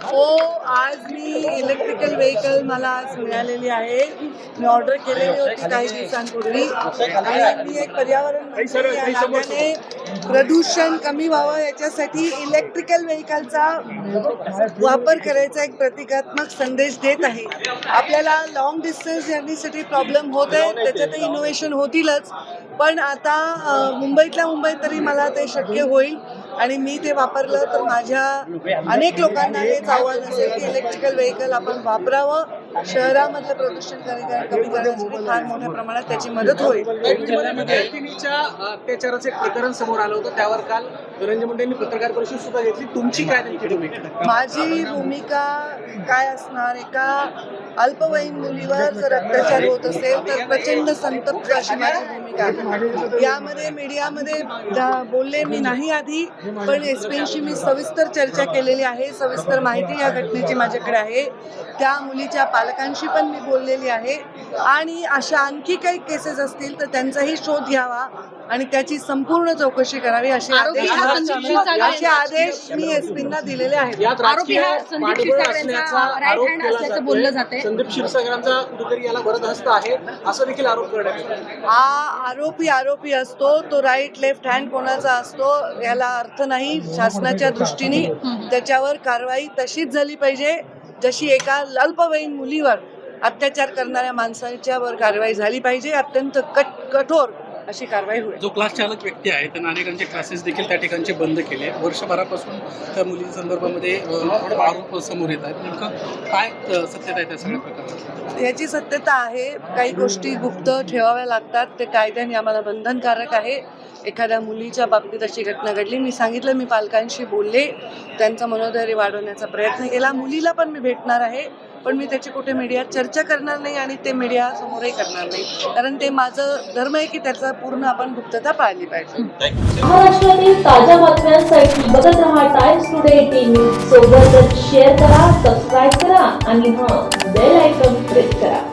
हो आज मी electrical vehicle मला आज मिळालेली आहे. मी ऑर्डर केलेली होती काही दिवसांपूर्वी. आणि मी एक पर्यावरण नात्याने प्रदूषण कमी व्हावं याच्यासाठी इलेक्ट्रिकल व्हेकलचा वापर करायचा एक प्रतिकात्मक संदेश देत आहे. आपल्याला लॉंग डिस्टन्स जर्नीसाठी प्रॉब्लेम होत आहे. त्याच्यात इनोव्हेशन होतीलच. पण आता मुंबईतल्या मुंबईत तरी मला ते शक्य होईल. आणि मी ते वापरलं तर माझ्या अनेक लोकांना हेच आव्हान असेल की इलेक्ट्रिकल व्हेकल आपण वापरावं. शहरामधलं प्रदूषण कमी कमी करण्यासाठी फार मोठ्या प्रमाणात त्याची मदत होईल. व्यक्तीच्या अत्याचाराचं एक प्रकरण समोर आलं होतं. त्यावर काल धनंजय मुंडे यांनी पत्रकार परिषद सुद्धा घेतली. तुमची काय नेमकी भूमिका? माझी भूमिका काय असणार? एका अल्पवयीन मुलीवर जर अत्याचार होत असेल तर प्रचंड संतप्त अशी माझी भूमिका आहे. यामध्ये मीडियामध्ये बोलले मी नाही आधी पण एस पीशी मी सविस्तर चर्चा केलेली आहे. सविस्तर माहिती या घटनेची माझ्याकडे आहे. त्या मुलीच्या पालकांशी पण मी बोललेली आहे. आणि अशा आणखी काही केसेस असतील तर त्यांचाही शोध घ्यावा आणि त्याची संपूर्ण चौकशी करावी असे आदेश असे आदेश मी एस पींना दिलेले आहेत. आरोपी हा संदीप क्षीरसागरांचा असल्याचं बोललं जातंय. संदीप क्षीरसागरांचा कुठेतरी याला वरद हस्त आहे. असं देखील आरोप करण्यात हा आरोपी आरोपी असतो तो राईट लेफ्ट हँड कोणाचा असतो याला अर्थ नाही शासनाच्या दृष्टीने. त्याच्यावर कारवाई तशीच झाली पाहिजे. जशी एका अल्पवयीन मुलीवर अत्याचार करणाऱ्या माणसाच्या वर कारवाई झाली पाहिजे अत्यंत कट कठोर अशी कारवाई होईल. जो क्लास चालक व्यक्ती आहे त्यांना अनेकांचे क्लासेस देखील त्या ठिकाणचे बंद केले. वर्षभरापासून त्या मुली संदर्भामध्ये आरोप समोर येत आहेत. नेमकं काय सत्यता आहे त्या सगळ्या प्रकारात याची सत्यता आहे. काही गोष्टी गुप्त ठेवाव्या लागतात. ते कायद्याने आम्हाला बंधनकारक आहे. एखाद्या मुलीच्या बाबतीत अशी घटना घडली. मी सांगितलं मी पालकांशी बोलले. त्यांचं मनोधैर्य वाढवण्याचा प्रयत्न केला. मुलीला पण मी भेटणार आहे पण मी त्याची कुठे मीडियात चर्चा करणार नाही आणि ते मीडिया समोरही करणार नाही. कारण ते माझं धर्म आहे की त्याचा पूर्ण आपण गुप्तता पाळली पाहिजे. महाराष्ट्रातील ताज्या बातम्यांसाठी बघत रहा टाइम्स टुडे टीव्ही सोबतच शेअर करा सबस्क्राईब करा आणि हा बेल आयकॉन प्रेस करा.